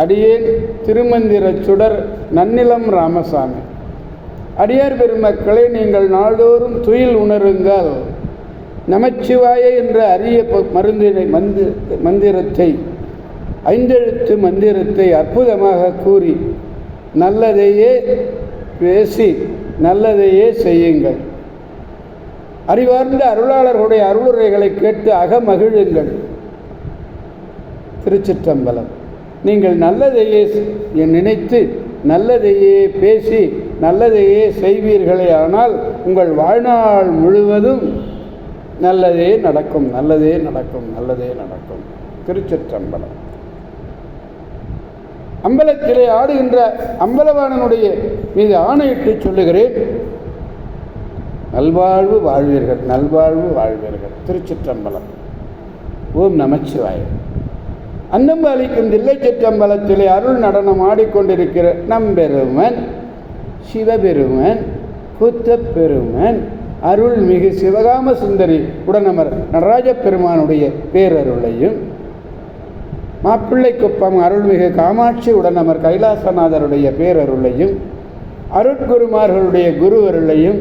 அடியேன் திருமந்திரச் சுடர் நன்னிலம் ராமசாமி. அடியார் பெருமக்களை நீங்கள் நாள்தோறும் துயில் உணருங்கள். நமச்சிவாய என்ற அரிய மருந்தினை மந்து மந்திரத்தை ஐந்தெழுத்து மந்திரத்தை அற்புதமாக கூறி நல்லதையே பேசி நல்லதையே செய்யுங்கள். அறிவார்ந்த அருளாளர்களுடைய அருளுரைகளை கேட்டு அகமகிழுங்கள். திருச்சிற்றம்பலம். நீங்கள் நல்லதையே நினைத்து நல்லதையே பேசி நல்லதையே செய்வீர்களே ஆனால் உங்கள் வாழ்நாள் முழுவதும் நல்லதே நடக்கும் நல்லதே நடக்கும் நல்லதே நடக்கும். திருச்சிற்றம்பலம். அம்பலத்திலே ஆடுகின்ற அம்பலவாணனுடைய மீது ஆணையிட்டு சொல்லுகிறேன். நல்வாழ்வு வாழ்வீர்கள் நல்வாழ்வு வாழ்வீர்கள். திருச்சிற்றம்பலம். ஓம் நமச்சிவாயம். அன்னம்பாலிக்கும் தில்லை சிற்றம்பலத்திலே அருள் நடனம் ஆடிக்கொண்டிருக்கிற நம்பெருமன் சிவபெருமன் புத்தப்பெருமன் அருள்மிகு சிவகாம சுந்தரி உடனமர் நடராஜ பெருமானுடைய பேரருளையும் மாப்பிள்ளைக்குப்பம் அருள்மிகு காமாட்சி உடனமர் கைலாசநாதருடைய பேரருளையும் அருட்குருமார்களுடைய குருவருளையும்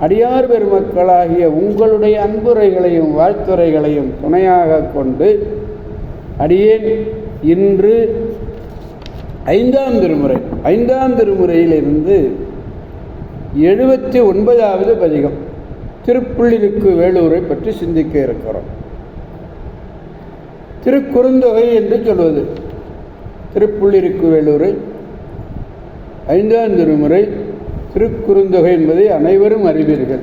அடியார் பெருமக்களாகிய உங்களுடைய அன்புரைகளையும் வாழ்த்துறைகளையும் துணையாக கொண்டு அடியேன். இன்று ஐந்தாம் திருமுறை. ஐந்தாம் திருமுறையிலிருந்து எழுபத்தி ஒன்பதாவது பதிகம். திருப்புள்ளிருக்கு வேலூரை பற்றி சிந்திக்க இருக்கிறோம். திருக்குறுந்தொகை என்று சொல்வது. திருப்புள்ளிருக்கு வேலூரை. ஐந்தாம் திருமுறை. திருக்குறுந்தொகை என்பதை அனைவரும் அறிவீர்கள்.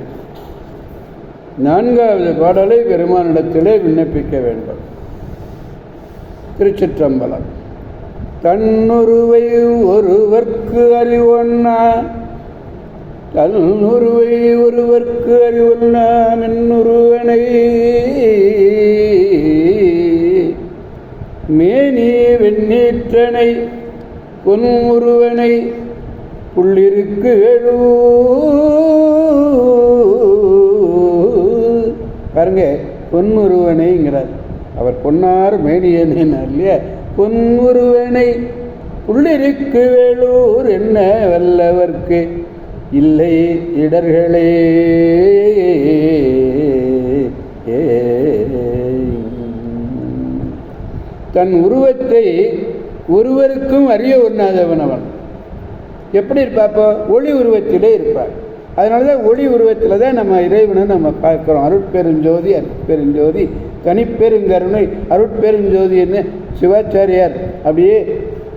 நான்காவது பாடலை பெருமானிடத்திலே விண்ணப்பிக்க வேண்டும். திருச்சிற்றம்பலம். தன்னுருவை ஒருவர்க்கு அறிவொன்னா தன்னுருவை ஒருவர்க்கு அறிவொன்னா மின்னுருவனை மேனி வெண்ணீற்றனை பொன்முருவனை உள்ளிருக்கு எழு. பாருங்க பொன்முருவனைங்கிறார். அவர் பொன்னார் மேனியனார் இல்லையா பொன்முருவனை உள்ளிருக்கு வேலூர் என்ன வல்லவர்க்கு? இல்லை இடர்களே தன் உருவத்தை ஒருவருக்கும் அறிய ஒண்ணாதவன் அவன். எப்படி இருப்பாப்போ? ஒளி உருவத்திலே இருப்பான் அதனால தான் ஒளி உருவத்தில் தான் நம்ம இறைவனை நம்ம பார்க்குறோம். அருட்பெருஞ்சோதி அருட்பெருஞ்சோதி தனிப்பெருங்கருணை அருட்பெருஞ்சோதின்னு சிவாச்சாரியார் அப்படியே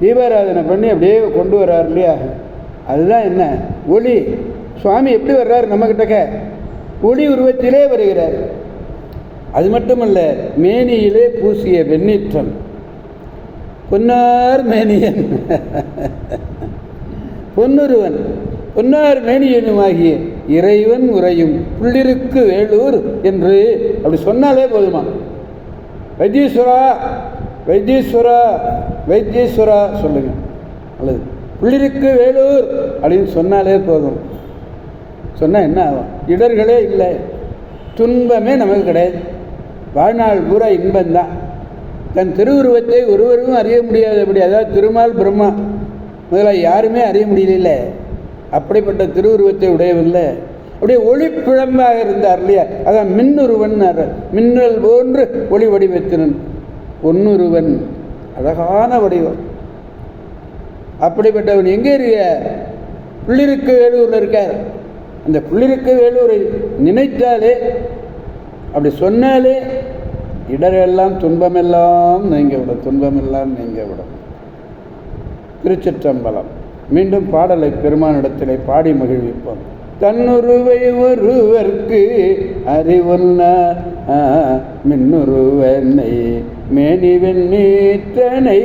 தீபாராதனை பண்ணி அப்படியே கொண்டு வர்றார் இல்லையா? அதுதான் என்ன? ஒளி. சுவாமி எப்படி வர்றார் நம்மக்கிட்டக்க ஒளி உருவத்திலே வருகிறார். அது மட்டுமல்ல மேனியிலே பூசிய வெண்ணீற்றம் பொன்னார் மேனியன். பொன்னுருவன். பொன்னார் மேனியனுமாகிய இறைவன் உரையும் புள்ளிருக்கு வேலூர் என்று. அப்படி சொன்னாலே போதுமா? வைத்தீஸ்வரா வைத்தீஸ்வரா வைத்தீஸ்வரா சொல்லுங்க. அல்லது புள்ளிருக்கு வேலூர் அப்படின்னு சொன்னாலே போதும். சொன்னால் என்ன ஆகும்? இடர்களே இல்லை. துன்பமே நமக்கு கிடையாது. வாழ்நாள் பூரா இன்பம்தான். தன் திருவுருவத்தை ஒருவரும் அறிய முடியாதபடி அதாவது திருமால் பிரம்மா முதல்ல யாருமே அறிய முடியல அப்படிப்பட்ட திருவுருவத்தை உடையவில்லை. அப்படியே ஒளிப்பிழம்பாக இருந்தார் இல்லையா? அதான் மின்னுருவன் மின்னல் போன்று ஒளி வடிவத்தினன். பொன்னுருவன். அழகான வடிவம். அப்படிப்பட்டவன் எங்கே இருக்க? புள்ளிருக்கு வேலூரில் இருக்கார். அந்த புள்ளிருக்கு வேலூரை நினைத்தாலே அப்படி சொன்னாலே இடரெல்லாம் துன்பமெல்லாம் நீங்க விடும் துன்பமெல்லாம் நீங்க விடும் திருச்சிற்றம்பலம். மீண்டும் பாடலை பெருமானிடத்திலே பாடி மகிழ்விப்போம். தன்னுருவை ஒருவர்க்கு அறிவுன்ன மின்னுருவனை மேனி வெண்ணீற்றனை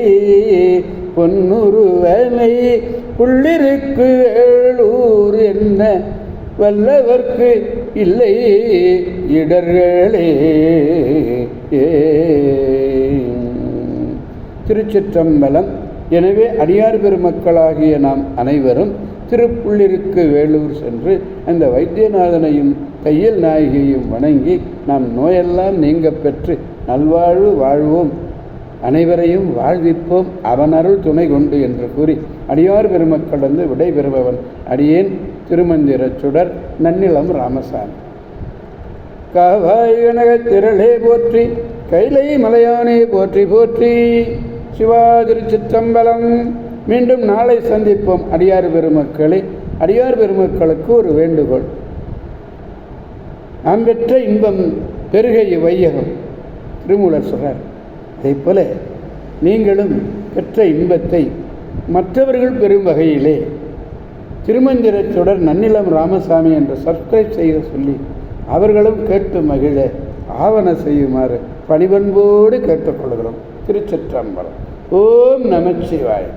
பொன்னுருவனை உள்ளிருக்கு வேளூர் என்ன வல்லவர்க்கு இல்லை இடர்களே திருச்சிற்றம்பலம் எனவே அடியார் பெருமக்களாகிய நாம் அனைவரும் திருப்புள்ளிருக்கு வேலூர் சென்று அந்த வைத்தியநாதனையும் தையல் நாயகியையும் வணங்கி நாம் நோயெல்லாம் நீங்க பெற்று நல்வாழ்வு வாழ்வோம். அனைவரையும் வாழ்விப்போம். அவன் அருள் துணை கொண்டு என்று கூறி அடியார் பெருமக்களிருந்து விடை விடைபெறுபவன் அடியேன் திருமந்திர சுடர் நன்னிலம் ராமசாமி. காவாய் கனக திரளே போற்றி கைலை மலையானே போற்றி போற்றி. சிவா திருச்சிற்றம்பலம் மீண்டும் நாளை சந்திப்போம் அடியார் பெருமக்களை. அடியார் பெருமக்களுக்கு ஒரு வேண்டுகோள். நாம் பெற்ற இன்பம் பெருகை வையகம் திருமூலர் சொல்கிறார் அதே போல நீங்களும் பெற்ற இன்பத்தை மற்றவர்கள் பெறும் வகையிலே திருமந்திரச் சுடர் நன்னிலம் ராமசாமி என்று சப்ஸ்கிரைப் செய்ய சொல்லி அவர்களும் கேட்டு மகிழ ஆவண செய்யுமாறு பணிபண்போடு கேட்டுக்கொள்கிறோம் திருச்சிற்றம்பலம். ஓம் நமச்சிவாய்